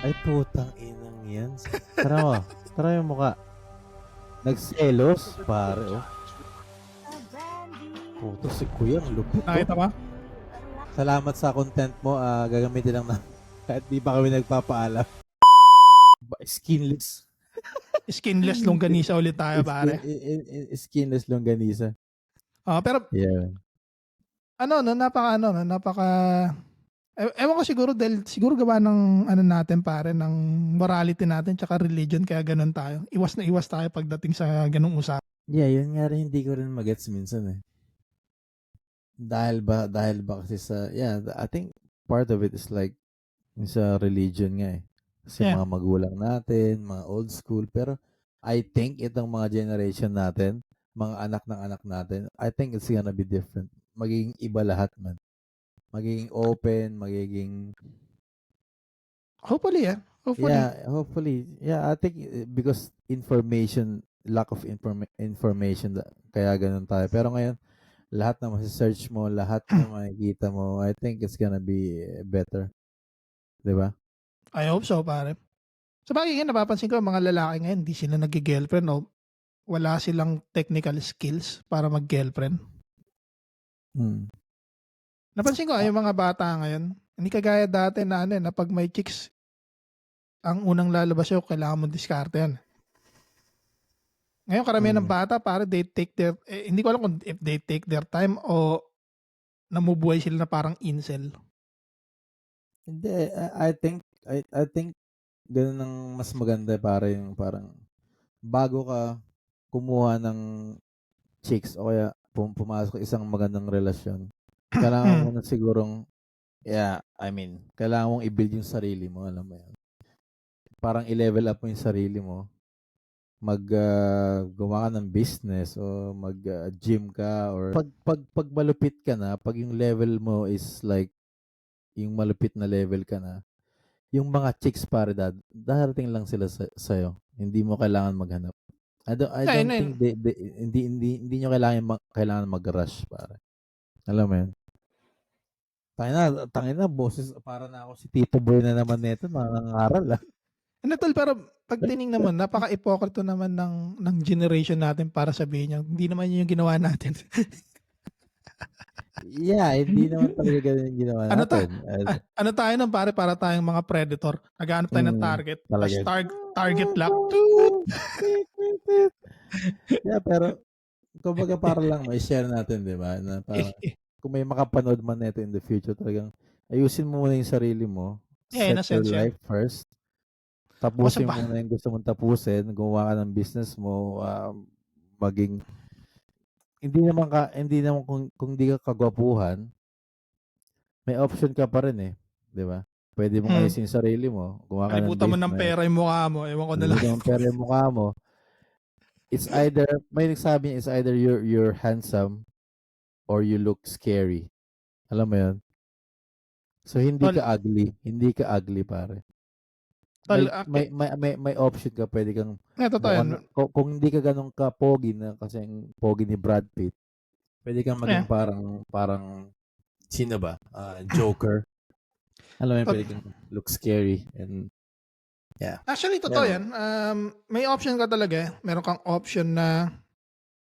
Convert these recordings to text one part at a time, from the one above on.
Ay, putang inang yan. Tara mo. Tara yung mukha. Nagselos, pare, oh. Puto si Kuya, ang lupit. oh. Nakita ba? Salamat sa content mo. ah gagamitin lang na. Kahit di pa kami nagpapaalam. Ba- Skinless. Skinless longganisa ulit tayo, pare. Skin- i- i- i- skinless longganisa. Oh, pero Yeah. ano, no, napaka, ano, no, napaka, e- ewan ko siguro dahil siguro gawa ng ano natin pare ng morality natin tsaka religion kaya ganun tayo. Iwas na iwas tayo pagdating sa ganung usapan. Yeah, yun nga rin hindi ko rin magets minsan eh. Dahil ba, dahil ba kasi sa, yeah, I think part of it is like sa religion nga eh. Kasi Yeah. mga magulang natin, mga old school, pero I think itong mga generation natin, mga anak ng anak natin, I think it's gonna be different. Magiging iba lahat man. Magiging open, magiging Hopefully, yeah. Hopefully. Yeah, hopefully. Yeah, I think uh, because information, lack of informa- information, kaya ganun tayo. Pero ngayon, lahat na search mo, lahat na makikita mo, I think it's gonna be uh, better. 'Di ba? I hope so, pare. Sa bagay nga, napapansin ko, mga lalaki ngayon, hindi sila nag-girlfriend, no? Wala silang technical skills para mag-girlfriend. Hmm. Napansin ko, ay, yung mga bata ngayon, hindi kagaya dati na ano, eh, na pag may chicks, ang unang lalabas sa'yo, kailangan mo diskarte yan. Ngayon, karamihan ng Mm. bata, para they take their, eh, hindi ko alam kung if they take their time o namubuhay sila na parang incel. Hindi, I, I think, I, I think, ganun ang mas maganda para yung parang, bago ka kumuha ng chicks o kaya pum- pumasok sa isang magandang relasyon, kailangan mo na sigurong, yeah, I mean, kailangan mong i-build yung sarili mo, alam mo yan. Parang i-level up mo yung sarili mo, mag ah, gumawa ka ng business o mag ah, gym ka or pag, pag pag malupit ka na, pag yung level mo is like yung malupit na level ka na, yung mga chicks pare dad, darating lang sila sa sa'yo. Hindi mo kailangan maghanap. I don't, I don't yun, think they, they, hindi hindi hindi nyo kailangan mag, kailangan mag-rush pare. Alam mo yun? Tangin na, tangin na, boses, para na ako si Tito Boy na naman nito, nangangaral ah. Ano tol, pero pag tinignan mo, napaka-ipokrito naman ng, ng generation natin para sabihin niya, hindi naman yun yung ginawa natin. Yeah, hindi naman talaga ganun yung ginawa Ano ta? natin. As- ano tayo nang pare para tayong mga predator? Naghahanap tayo ng Mm, target. Tapos tar- target lock. yeah, pero kumbaga para lang may share natin, 'di ba? Na parang kung may makapanood man nito in the future, talagang ayusin mo muna yung sarili mo. Yeah, set your yeah. life first. Tapusin mo na yung gusto mong tapusin, gumawa ka ng business mo, um, maging hindi naman ka hindi naman kung kung di ka kagwapuhan, may option ka pa rin eh, 'di ba? Pwede mo Hmm. ayusin yung sarili mo, gumawa ka ng Kalibutan mo ng pera yung mukha mo. Ewan ko na lang. Kalimutan mo ng pera yung mukha mo. It's either, may nagsabi niya, it's either you're, you're handsome or you look scary. Alam mo yun? So, hindi Tol- ka ugly. Hindi ka ugly, pare. Tol, May, ah, may, may, may, may option ka. Pwede kang, Ito to yan. kung, kung, hindi ka ganun ka pogi na kasi ang pogi ni Brad Pitt, pwede kang maging Yeah. parang, parang, sino ba? Ah, Joker. Alam mo yun, pwede kang look scary and Actually, totoo Yeah. yan. Um, may option ka talaga. eh. Meron kang option na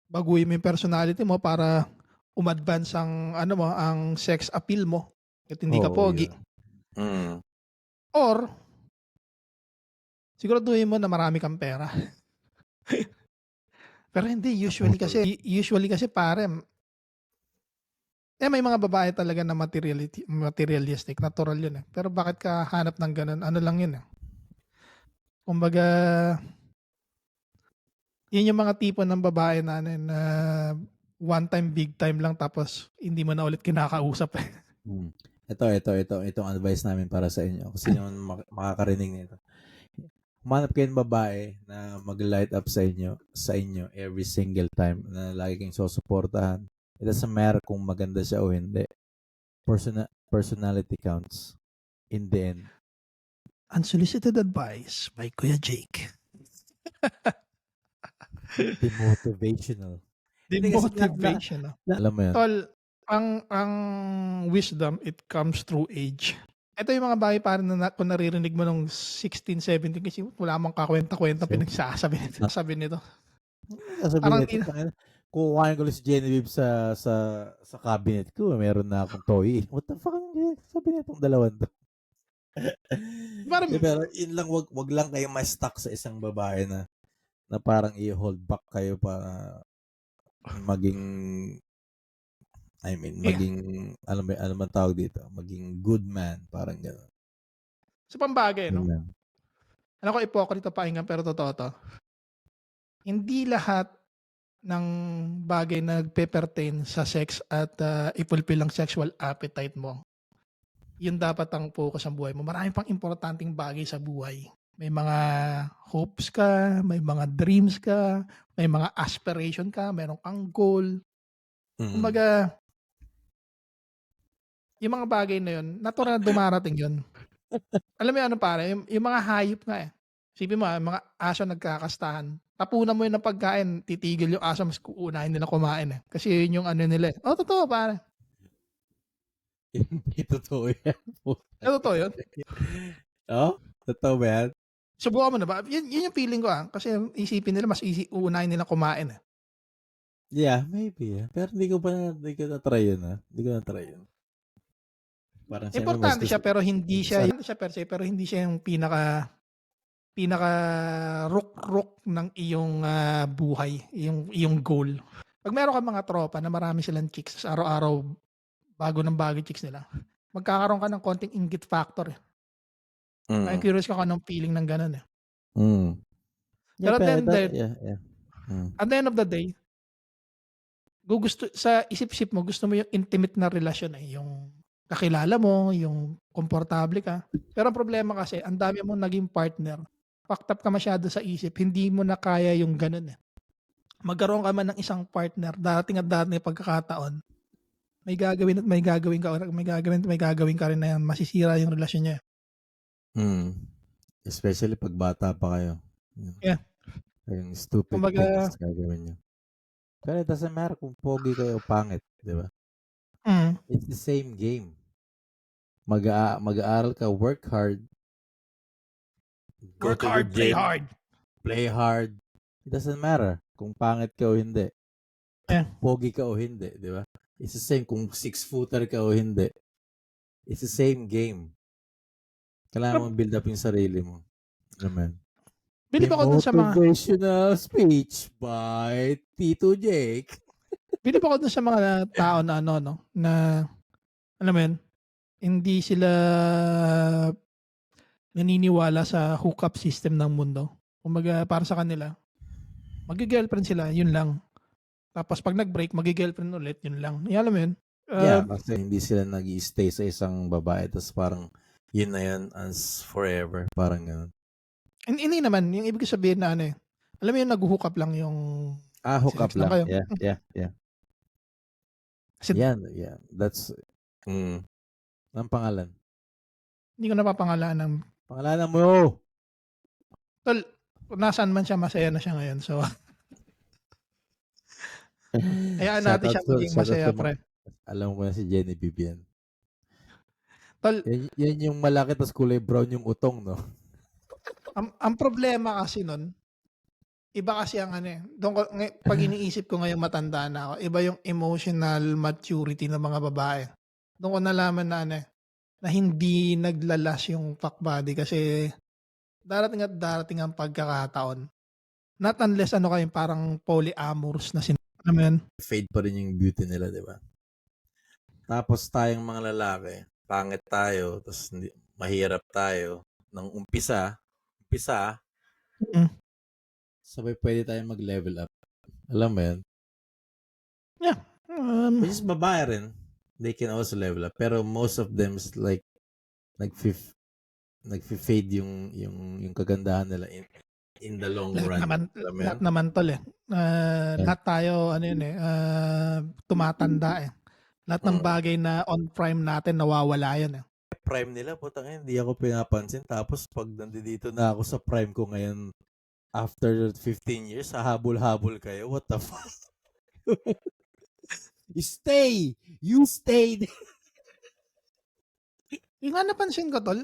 baguhin mo yung personality mo para umadvance ang ano mo, ang sex appeal mo. At hindi ka Oo, pogi. yun. Mm. Or, siguraduhin mo na marami kang pera. Pero hindi, usually kasi, usually kasi pare, eh may mga babae talaga na materiality, materialistic, natural yun eh. Pero bakit ka hanap ng ganun? Ano lang yun eh. Kumbaga, yun yung mga tipo ng babae na, ano, eh, na one time, big time lang tapos hindi mo na ulit kinakausap eh. Hmm. Ito, ito, ito, itong advice namin para sa inyo. Kasi yung mak- makakarinig nito. Humanap kayo ng babae na mag-light up sa inyo, sa inyo every single time na lagi kayong susuportahan. It doesn't matter kung maganda siya o hindi. Persona- personality counts in the end. Unsolicited advice by Kuya Jake. Demotivational. Hindi kasi na- na- Demotivation. ah. Alam mo yan? Tol, ang ang wisdom it comes through age. Ito yung mga bagay parang na, kung naririnig mo nung 16, 17 kasi wala mang kakwenta-kwenta So- pinagsasabi nito. Sabi nito. Sabi Parang nito, kukuhain ko lang si Genevieve sa sa sa cabinet ko, meron na akong toy. What the fuck? ang Sabi nitong dalawan to. Parang, pero yun lang, wag, wag lang kayo ma-stuck sa isang babae na na parang i-hold back kayo para maging I mean, Yeah. maging ano ba ano man tawag dito? Maging good man, parang gano'n. sa pambagay, no? Ganun. Alam ko ipokrito pakinggan pero totoo to. Hindi lahat ng bagay na nagpe-pertain sa sex at uh, ipulpil ang sexual appetite mo. Yun dapat ang focus ng buhay mo. Marami pang importanteng bagay sa buhay. May mga hopes ka, may mga dreams ka, may mga aspiration ka, meron kang goal. Mm. Kumbaga, yung mga bagay na yun, natural na dumarating yun. Alam mo yung ano pare, yung, yung mga hayop nga eh. Sipin mo, ah, mga aso nagkakastahan. Tapunan mo yun ng pagkain, titigil yung aso, mas uunahin nila kumain eh. Kasi yun yung ano nila eh. Oh, totoo pare. Hindi totoo yan. Totoo yun. oh? Totoo ba yan? Subukan mo na ba? Yun, yun yung feeling ko ah. Kasi isipin nila, mas easy, uunahin nila kumain eh. Yeah, maybe. Yeah. Pero hindi ko pa, hindi ko na-try yun, ha? Hindi ko na-try yun. Parang Importante siya pero hindi siya, importante siya per se, pero hindi siya yung pinaka pinaka rook-rook ng iyong ah, buhay, yung iyong goal. Pag meron ka mga tropa na marami silang chicks, araw-araw bago ng bago chicks nila, magkakaroon ka ng konting inggit factor. Eh. Mm. Kaya curious ka kung anong feeling ng ganun eh. Mm. Pero then, that- then- yeah, yeah. Mm. At the end of the day, gusto sa isip-isip mo, gusto mo yung intimate na relasyon eh, yung kakilala mo, yung komportable ka. Pero ang problema kasi, ang dami mo naging partner, fucked up ka masyado sa isip, hindi mo na kaya yung ganun eh. Magkaroon ka man ng isang partner, dating at dating na pagkakataon, may gagawin at may gagawin ka, or may gagawin at may gagawin ka rin na yan, masisira yung relasyon niya. Mm. Especially pag bata pa kayo. Yeah. Yung stupid Kumbaga- things gagawin nyo. Pero it doesn't matter kung pogi kayo o pangit, di ba? Mm. It's the same game. Mag mag-aaral ka, work hard. go Work to the hard, play gym, hard. Play hard. It doesn't matter kung pangit ka o hindi. Yeah. Pogi ka o hindi, di ba? It's the same kung six-footer ka o hindi. It's the same game. Kailangan mong build up yung sarili mo. Amen. Bilib ako dun sa mga Motivational speech by Tito Jake. Bilib ako dun sa mga tao na ano, no, na, alam mo yun, hindi sila naniniwala sa hookup system ng mundo. Kumbaga, para sa kanila, mag-girlfriend sila, yun lang. Tapos pag nag-break, mag-girlfriend ulit, yun lang. Yan, alam mo yun? Uh, yeah, kasi hindi sila nag stay sa isang babae tapos parang yun na yan as forever. Parang ganun. hin- Hindi naman, yung ibig sabihin na ano eh, alam mo yun, nag-hook up lang yung, Ah, hook up lang lang. kayo. Yeah, yeah, yeah. Kasi- Yan, yeah. That's, mm. Ang pangalan? hindi ko napapangalaan ng, Pangalanan mo! tol, kung nasaan man siya, masaya na siya ngayon. So, hayaan natin siya maging masaya, pre. Alam ko na si Jenny Vivian. Tol, Yan, yan yung malaki tapos kulay brown yung utong, no? ang, ang problema kasi nun, iba kasi ang ano eh. Doon pag iniisip ko ngayong matanda na ako, iba yung emotional maturity ng mga babae. Doon ko nalaman na ano eh, na hindi naglalas yung fuck body kasi darating at darating ang pagkakataon. Not unless ano kayo parang polyamorous na sin... Yun? Fade pa rin yung beauty nila, di ba? Tapos tayong mga lalaki, pangit tayo, tapos hindi, mahirap tayo. Nang umpisa, umpisa, Mm. sabay pwede tayong mag-level up. Alam mo yan? Um, Which is babae rin. They can also level up. Pero most of them is like, nag-fif, nag-fade yung, yung, yung kagandahan nila in, in the long lahat run. naman, Alam mo lahat yan? naman tol eh. Ah, lahat tayo, ano yun eh, ah, tumatanda eh. Lahat ng Mm. bagay na on prime natin, nawawala yun eh. prime nila, putang ina, hindi ako pinapansin. Tapos pag nandito na ako sa prime ko ngayon, after 15 years, hahabol-habol kayo. What the fuck? you stay! You stayed! Yung nga napansin ko, tol,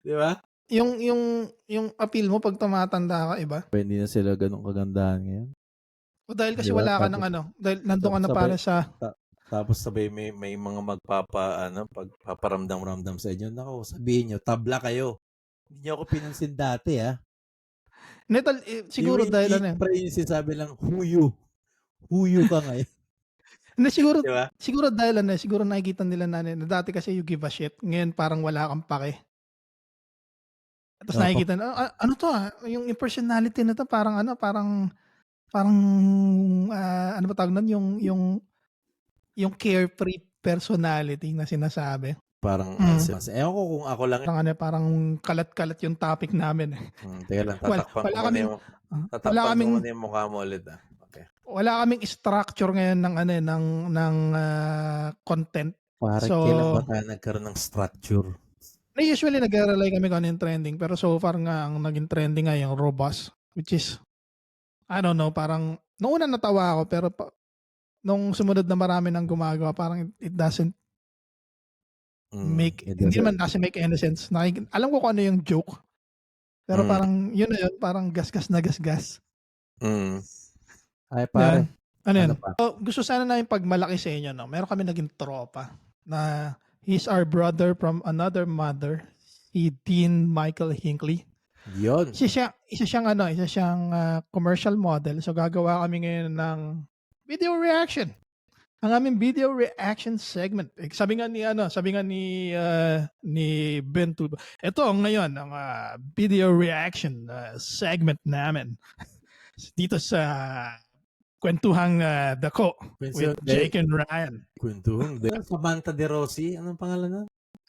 Di ba? yung yung yung appeal mo pag tumatanda ka iba. Hindi na sila ganun kagandahan ngayon. O dahil kasi Di ba? wala ka ng ano, dahil nandun ka na para sa Tapos sabay may, may mga magpapa, ano, pagpaparamdam-ramdam sa inyo. Nako, sabihin nyo, tabla kayo. Hindi nyo ako pinansin dati, ha? Netal, eh, siguro Yung- dahil ano eh. pre yung sinasabi lang, huyu. Huyu ka ngayon. Hindi, siguro, Di ba? siguro dahil ano eh, siguro nakikita nila na, na dati kasi you give a shit. Ngayon parang wala kang pake. Tapos Oo, nakikita na, "Ah, ano to ah, yung personality na to parang ano, parang, parang, ah, ano ba tawag nun, yung, yung, yung carefree personality na sinasabi. Parang, Mm. mm. ewan ko kung ako lang. Parang ano, parang kalat-kalat yung topic namin. eh. Hmm, teka lang, tatakpan wala ko kaming- yung, Ah, tatakpan Wala kaming, ko yung mukha mo ulit, ah. Okay. wala kaming structure ngayon ng ano eh, ng, ng ah, content. Parang So- kailan ba tayo nagkaroon ng structure? Na usually nag-rely kami kung ano yung trending pero so far nga ang naging trending nga yung robust which is I don't know parang nung una natawa ako pero nung sumunod na marami nang gumagawa parang it, it doesn't Mm, make it hindi doesn't- naman doesn't make any sense. Nakik- alam ko kung ano yung joke. Pero Mm. parang yun na yun parang gasgas na gasgas. Mm. Ay, Yan. pare. Ano yun? Ano pa? So, gusto sana namin pagmalaki sa inyo no. Meron kami naging tropa na he's our brother from another mother si Dean Michael Hinckley. Yun. Isa siya, isa siyang ano, isa siyang ah, commercial model. So gagawa kami ngayon ng video reaction. Ang aming video reaction segment. Eh, sabi nga ni ano, sabi nga ni ah, ni Ben Tubo. Ito ngayon ang ah, video reaction ah, segment namin dito sa kwentuhang ah, dako with Jake and Ryan. Kwentuhong. de- Samantha De Rossi. Anong pangalan na?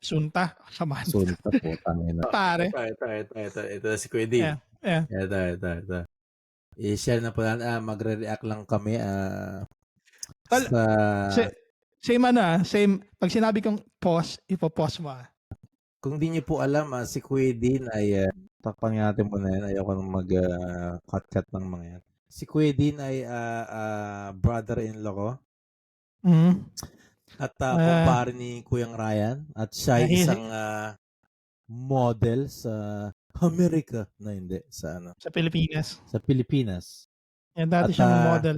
Sunta, saman. Sunta po. Tangina. Pare. Ito, ito, ito, ito. Ito si Kuya Dean. Yeah, yeah. Ito, ito, ito. I-share na po natin. Ah, magre-react lang kami. Ah, Tol, sa... Sa- Same ano ah, same. Pag sinabi kong pause, ipo-pause mo ah. Kung di niyo po alam, ah, si Kuya Dean ay... Uh, takpan natin muna yan. Ayoko nang mag-cut-cut ng mga yan. Si Kuya Dean ay ah, ah, brother-in-law ko. Mm. At uh, Ah. kumpare ni Kuyang Ryan. At siya ay Ah, isang ah, model sa Amerika. Na hindi, sa ano, Sa Pilipinas. sa Pilipinas. Yan, dati At, siyang ah, model.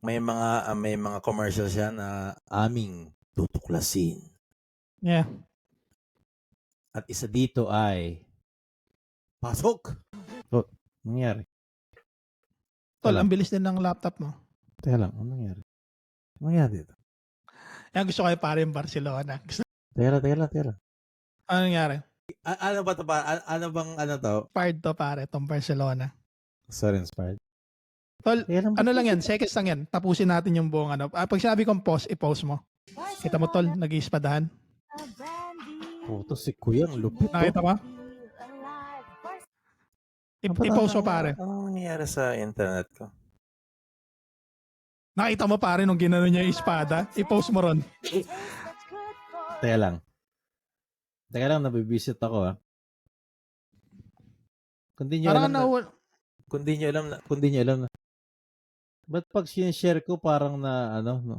May mga ah, may mga commercial siya na aming tutuklasin. Yeah. At isa dito ay Pasok! Oh, nangyari? Tol, Wala. ang bilis din ng laptop mo. Teka lang, ano nangyari? Ano nangyari dito? Yan, gusto ko yung pare yung Barcelona. Gusto, Teka lang, teka lang, teka lang. ano nangyari? A- ano ba ito pa? A- ano bang ano to? Fired to pare, tong Barcelona. Sorry, inspired. Tol, ano lang yan, seconds lang yan. Tapusin natin yung buong ano. Ah, pag sinabi kong pause, i-pause mo. Kita mo tol, nag-iispadahan. Puto si Kuya, ang lupit. to. Nakita mo? I- ba- I-pause mo ano- pare. Ano nangyayari sa internet ko? Nakita mo pare nung ginano niya yung espada. I-pause mo ron. Teka lang. Teka lang, nabibisit ako ah. Kung di nyo Parang alam na, na, kung di nyo alam na, kung di nyo alam na, ba't pag sinishare ko parang na, ano, no?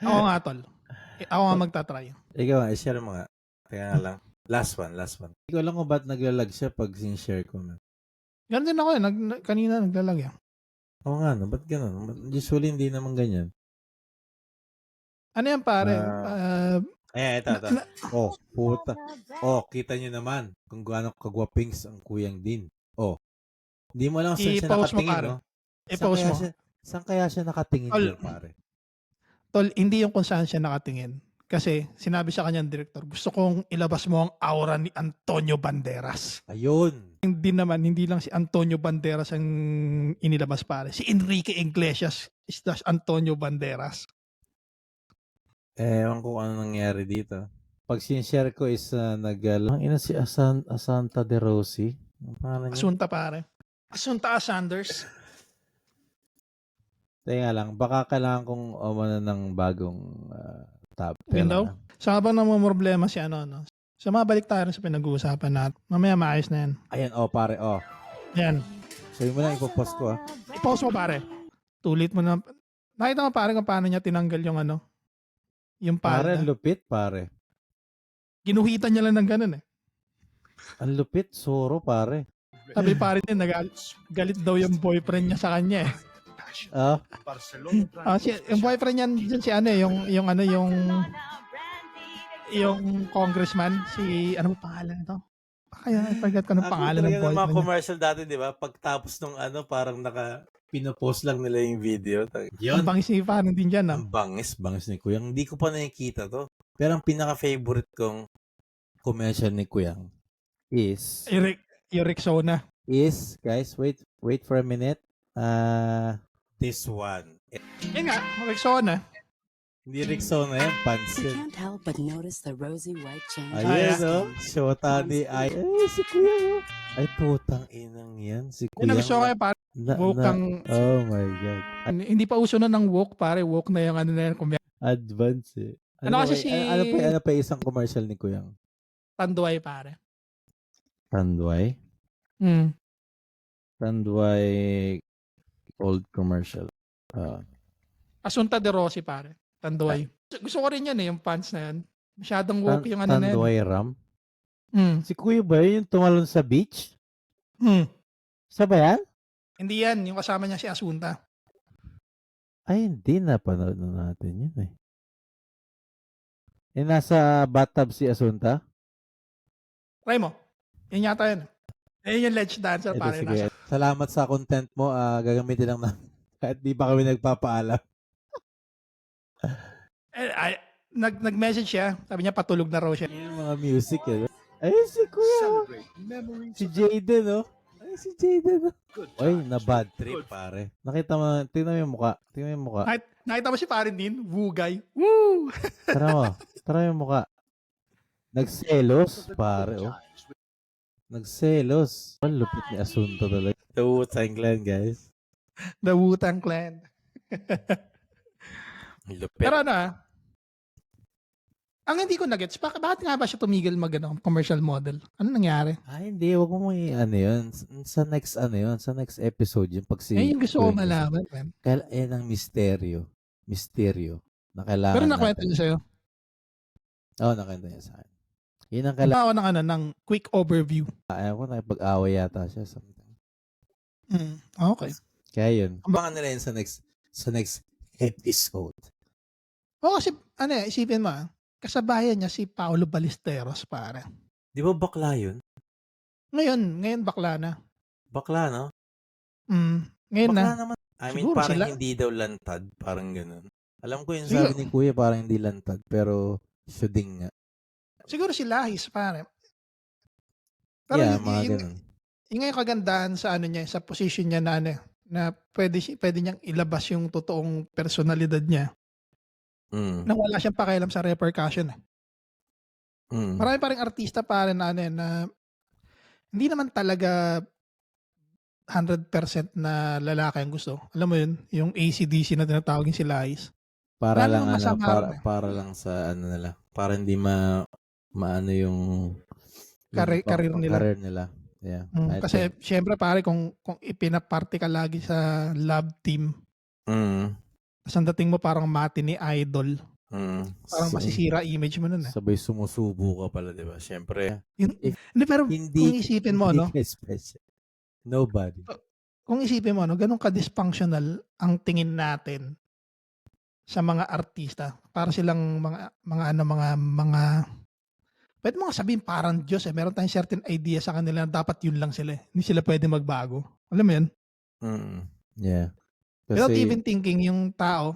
ako nga tol. Eh, Ako nga magtatry. Ikaw nga, i-share mo nga. Teka nga lang. Last one, last one. Hindi ko alam kung ba't naglalag siya pag sinishare ko. Man. Ganun din ako eh. Nag, na- kanina naglalagay. Oo nga, no? Ba't ganun? Ba't- Usually, hindi naman ganyan. Ano yan pare? Ah. Ah, Ayan, ito, ito. Oh, puta. Oh, kita nyo naman kung gaano kagwapings ang kuyang din. Oh. Hindi mo alam saan siya I-pause mo, nakatingin, pare. no? I-pause mo. Siya, saan kaya siya nakatingin Tol. dyan, pare? Tol, hindi yung kung saan siya nakatingin. Kasi sinabi sa kanyang director, gusto kong ilabas mo ang aura ni Antonio Banderas. Ayun. Hindi naman, hindi lang si Antonio Banderas ang inilabas pare. Si Enrique Iglesias is Antonio Banderas. Ewan ko ano nangyari dito. Pag sinishare ko is uh, nag... Ang ina si Asan, Asanta de Rossi. Ang pangalan niya? Asunta pare. Asunta Sanders. Teka lang, baka kailangan kong umano ng bagong uh, tab. Teka Window? lang, ah. So habang namumroblema si ano, no? So mabalik tayo sa pinag-uusapan natin. Mamaya maayos na yan. Ayan, oh pare, oh. Yan. Sabi mo lang, ipopost ko ah. I-pause mo pare. Tulit mo na. Nakita mo pare kung paano niya tinanggal yung ano? Yung Pare, palda. lupit, pare. Ginuhitan niya lang ng ganun eh. Ang lupit, Soro, pare. Sabi pa rin nag galit daw yung boyfriend niya sa kanya eh. Ah, Ah, si, yung boyfriend niya dyan si ano eh, yung yung ano yung yung congressman si ano ba pangalan nito? Kaya I forgot ko ng pangalan ng ng mga boyfriend niya. commercial dati, di ba? Pagtapos nung ano, parang naka pinopost lang nila yung video. Ang Yun. bangis ni Farhan din dyan ah. Ang bangis, bangis ni Kuyang. Hindi ko pa nakikita to. Pero ang pinaka-favorite kong commercial ni Kuyang is, Eric, yung Rexona. is, guys, wait, wait for a minute. Ah, this one. Yun nga, Rexona. Hindi Rexona yan, You pansit. can't help but notice the rosy white change. Ayun, yeah. no? Shota ni Ay. Ay, si Kuyang. oh. Ay, putang inang yan. Si Yun ang Kuyang. gusto ko na, woke na- ang, oh my God. hindi pa uso na ng woke pare, woke na yung ano na yan, kumya, Advance eh. Ano kasi ba- si- ano, ano pa, ano pa isang commercial ni Kuyang? tanduay pare. Tanduay? Hmm. Tanduay old commercial. Ah. Asunta de Rossi pare, tanduay. Gusto ko rin yan eh, yung pants na yan. Masyadong Tan- woke yung ano na yan. Tanduay Ram? Hmm. Si Kuya ba yun yung tumalon sa beach? Hmm. Sa ba yan? Hindi yan, yung kasama niya si Asunta. Ay, hindi. Napanood na natin yun eh. Eh, nasa bathtub si Asunta? Try mo. Yan yata yun. Ayun yung ledge dancer Eh, pare. sige. Nasa, Salamat sa content mo. ah gagamitin lang na kahit di pa kami nagpapaalam. eh, ay, nag, nag-message siya. Sabi niya patulog na raw siya. Yung mga music eh. Ay, si Kuya. Si Jaden, oh. Ay, si Jaden. Ay, na bad trip, pare. Nakita mo, tingnan mo yung mukha. Tingnan mo yung mukha. Nakita, nakita mo si pare din? Woo guy. Woo! Tara mo. Tara yung mukha. Nagselos, pare, oh. Nagselos. Ang lupit ni Asunto talaga. The Wu-Tang Clan, guys. The Wu-Tang Clan. Lupit. Pero ano ah, ang hindi ko nagets, bakit, bakit nga ba siya tumigil mag ano, commercial model? Ano nangyari? Ah, hindi. Huwag mo i- ano yun. Sa next, ano yun. Sa next episode yun. Pag si... eh, yung gusto ko malaman. Man. Kaya, yan ang misteryo. Misteryo. Na kailangan Pero nakwento natin. niya sa'yo. Oo, oh, nakwento niya sa akin. Yun ang kailangan. Ako ng ano, ng quick overview. Ayaw ko na pag-away yata siya. Something. Mm, okay. Kaya yun. Abangan nila yun sa next sa next episode. O kasi, ano eh, isipin mo ah, kasabayan niya si Paolo Ballesteros, pare. Di ba bakla yun? Ngayon, ngayon bakla na. Bakla, no? Mm, ngayon bakla na. naman. I mean, Siguro parang sila. hindi daw lantad. Parang ganun. Alam ko yun Sabi sa... ni Kuya parang hindi lantad. Pero shooting nga. Siguro si Lahis, pare. Pero yeah, yun, mga yun, ganun. yun nga yung kagandahan sa ano niya, sa position niya na ano, na pwede, pwede niyang ilabas yung totoong personalidad niya Mm, na wala siyang pakialam sa repercussion. Eh. mm. Marami pa rin artista pare na ano eh, na hindi naman talaga 100% na lalaki ang gusto. Alam mo yun, yung ACDC na tinatawag yung si Lahis. Para Wala lang ano, para, ron eh. para lang sa ano nila. Para hindi ma maano yung yung karir pang- nila. Career nila. Yeah. Mm, kasi think. syempre pare kung kung ipinaparte ka lagi sa love team, Mm, tapos ang dating mo parang mati ni idol, mm. parang So, masisira image mo nun eh. sabay sumusubo ka pala, di ba? Siyempre, Yun, if- hindi, pero hindi, kung isipin mo, hindi no? ka special. Nobody. Kung isipin mo, no, ganun ka-dysfunctional ang tingin natin sa mga artista. Para silang mga, mga ano, mga, mga, pwede mo nga sabihin parang Diyos eh. Meron tayong certain idea sa kanila na dapat yun lang sila eh. Hindi sila pwede magbago. Alam mo yun? Mm. Yeah. Without Kasi, even thinking, yung tao,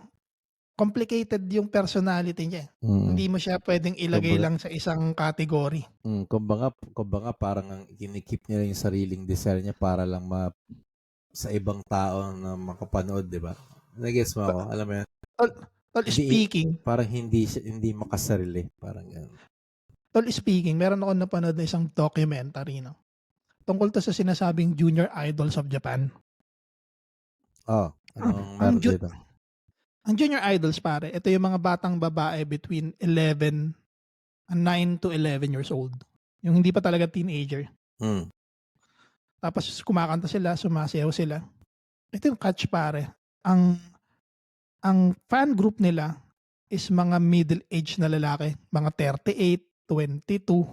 complicated yung personality niya. mm, Hindi mo siya pwedeng ilagay Kumbaga- lang sa isang category. mm, kumbaga, kumbaga parang ang kinikip niya yung sariling desire niya para lang ma sa ibang tao na makapanood, di ba? Nagets mo ako? Alam mo yan? Tol, Hindi- speaking, Parang hindi hindi makasarili. Parang ganun. tol, speaking, meron ako napanood na isang documentary, no? Tungkol to sa sinasabing junior idols of Japan. Oh, anong ang ju-? Ang junior idols, pare, ito yung mga batang babae between 11 and 9 to 11 years old. Yung hindi pa talaga teenager. Mm. Tapos kumakanta sila, sumasayaw sila. Ito yung catch, pare. Ang ang fan group nila is mga middle age na lalaki, mga 38, 22.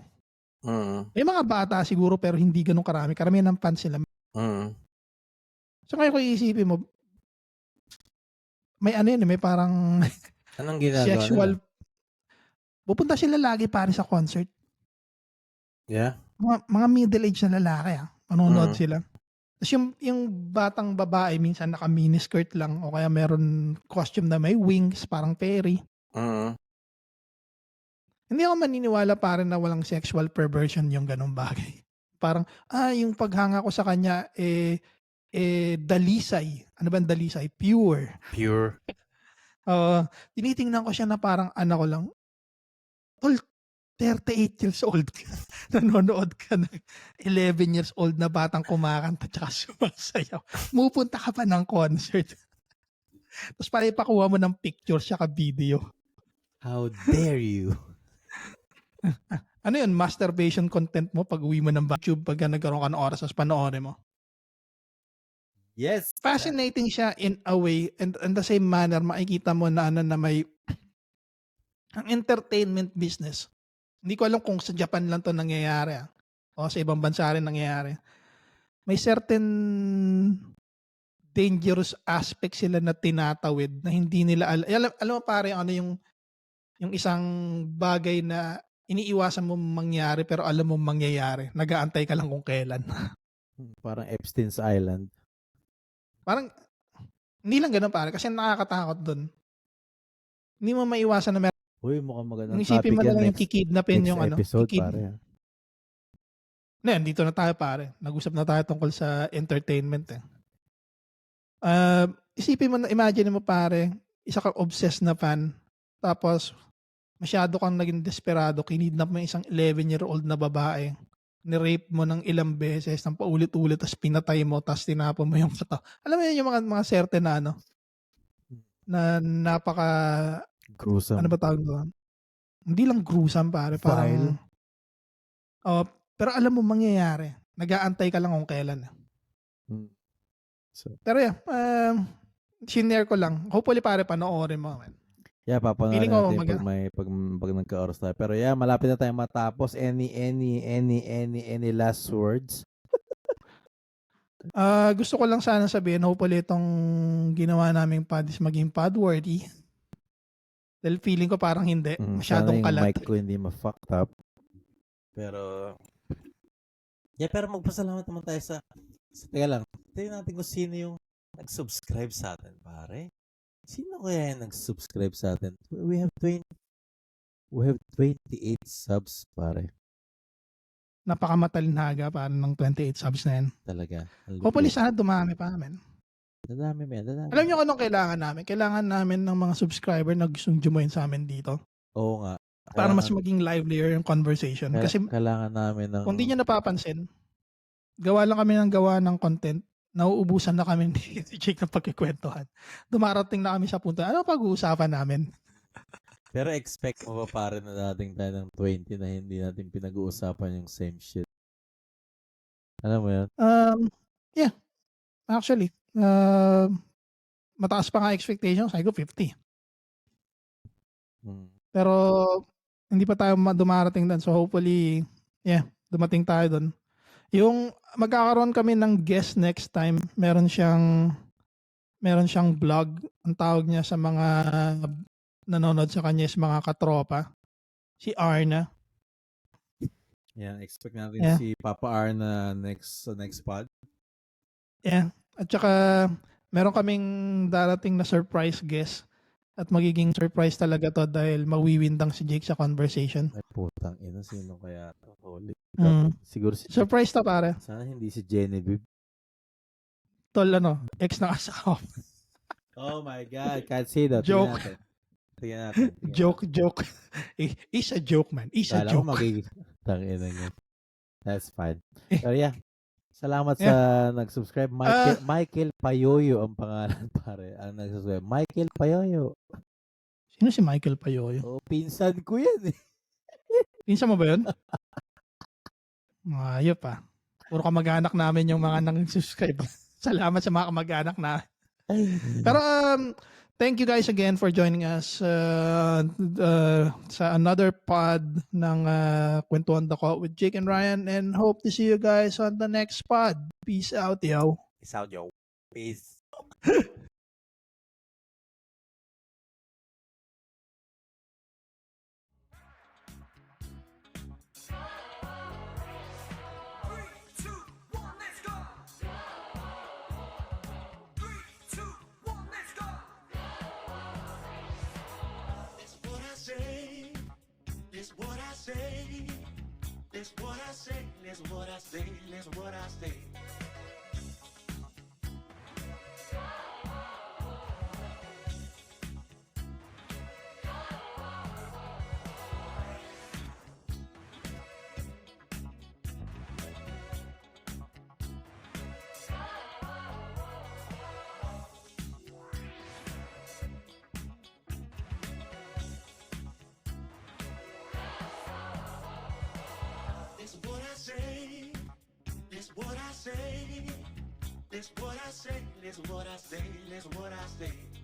Mm. May mga bata siguro pero hindi ganun karami. Karamihan ng fans sila. Mm. So ngayon kung iisipin mo, may ano yun, eh, may parang Anong ginagawa sexual. nila? Pupunta sila lagi pare sa concert. Yeah. Mga, mga middle-aged na lalaki ah. Manonood Mm. sila. Tapos yung, yung batang babae minsan naka miniskirt lang o kaya meron costume na may wings, parang fairy. Mm. Hindi ako maniniwala pare na walang sexual perversion yung ganong bagay. Parang, ah, yung paghanga ko sa kanya, eh, eh, dalisay. Ano ba ang dalisay? Pure. Pure. Oo. tinitingnan ko siya na parang anak ko lang. Tol, 38 years old ka. Nanonood ka ng 11 years old na batang kumakanta tsaka sumasayaw. Mupunta ka pa ng concert. Tapos para ipakuha mo ng picture tsaka video. How dare you? Ano yun, masturbation content mo pag uwi mo ng YouTube pag nagkaroon ka ng oras sa panoorin mo. Yes. Fascinating siya in a way and in the same manner makikita mo na ano na may ang entertainment business. Hindi ko alam kung sa Japan lang to nangyayari ah, o sa ibang bansa rin nangyayari. May certain dangerous aspect sila na tinatawid na hindi nila al- alam, alam mo pare ano yung yung isang bagay na iniiwasan mo mangyari pero alam mo mangyayari. Nagaantay ka lang kung kailan. Parang Epstein's Island. Parang, hindi lang ganun pare, kasi nakakatakot dun. Hindi mo maiwasan na meron. Uy, mukhang magandang Yung isipin topic mo na lang yung kikidnapin yung ano. episode, kikid- pare. Na yan, dito na tayo pare. Nag-usap na tayo tungkol sa entertainment eh. Ah, isipin mo na, imagine mo pare, isa kang obsessed na fan, tapos masyado kang naging desperado, kinidnap mo yung isang 11-year-old na babae, ni-rape mo ng ilang beses, ng paulit-ulit, tapos pinatay mo, tapos tinapon mo yung kata. Alam mo yun yung mga, mga certain na ano, na napaka Gruesome. ano ba tawag doon? Hindi lang gruesome pare, parang Oh, pero alam mo mangyayari. Nag-aantay ka lang kung kailan. Mm. So, Pero yeah, um, shinare ko lang. Hopefully pare panoorin mo. Man. Yeah, papanoorin Feeling ko natin mag- pag may pag, pag nagka-oras tayo. Pero yeah, malapit na tayong matapos. Any, any, any, any, any last words? Ah, gusto ko lang sana sabihin, hopefully itong ginawa naming pod is maging podworthy. Dahil feeling ko parang hindi. Mm, Masyadong sana yung kalat. mic ko hindi ma-fucked up. Pero, yeah, pero magpasalamat naman tayo sa, sa teka lang, tingnan natin kung sino yung nag-subscribe sa atin, pare. Sino kaya yung nag-subscribe sa atin? We have 20 We have 28 subs, pare. Napakamatalinhaga parang ng 28 subs na yan. Talaga. Hopefully sana dumami pa amin. Dadami yan, dadami. Alam niyo kung anong kailangan namin? Kailangan namin ng mga subscriber na gustong join sa amin dito. Oo nga. Para mas Kailangan- maging livelier yung conversation. Kasi kailangan namin ng... kung di nyo napapansin, gawa lang kami ng gawa ng content, nauubusan na kami ni Jake ng pagkikwentuhan. Dumarating na kami sa punto, ano pag-uusapan namin? Pero expect mo ba pare na dating tayo ng 20 na hindi natin pinag-uusapan yung same shit? Alam mo yun? Um, yeah, actually, uh, mataas pa nga expectation, sabi ko 50. Mm. Pero hindi pa tayo ma- dumarating doon. So hopefully, yeah, dumating tayo doon. Yung magkakaroon kami ng guest next time, meron siyang meron siyang vlog. Ang tawag niya sa mga nanonood sa kanya is mga katropa. Si Arna. Yeah, expect natin Yeah. si Papa R na next sa next pod. Yeah. At saka meron kaming darating na surprise guest. At magiging surprise talaga to dahil mawiwindang si Jake sa conversation. Ay putang ina, sino kaya to? Holy. Mm. Siguro si Surprise to pare. Sana hindi si Genevieve. Tol ano, ex na asawa. Oh my God, can't see that. Joke. Tingnan natin. Tingnan natin. tingnan Joke, joke. Is a joke, man. Is a Kala joke. magiging tangina niya. That's fine. Pero yeah. Salamat sa nag-subscribe. Ah. Michael, Michael Payoyo ang pangalan pare. Ang nag-subscribe. Michael Payoyo. Sino si Michael Payoyo? Oh, pinsan ko yan eh. Pinsan mo ba yun? Ayop pa. Puro kamag-anak namin yung mga nang subscribe. Salamat sa mga kamag-anak na. Pero um, thank you guys again for joining us uh, uh, sa another pod ng uh, Kwentuhan Dako with Jake and Ryan and hope to see you guys on the next pod. Peace out, yo. Peace out, yo. Peace. say. That's what I say. That's what I say. That's what I say. Say. That's what I say. That's what I say. That's what I say. That's what I say.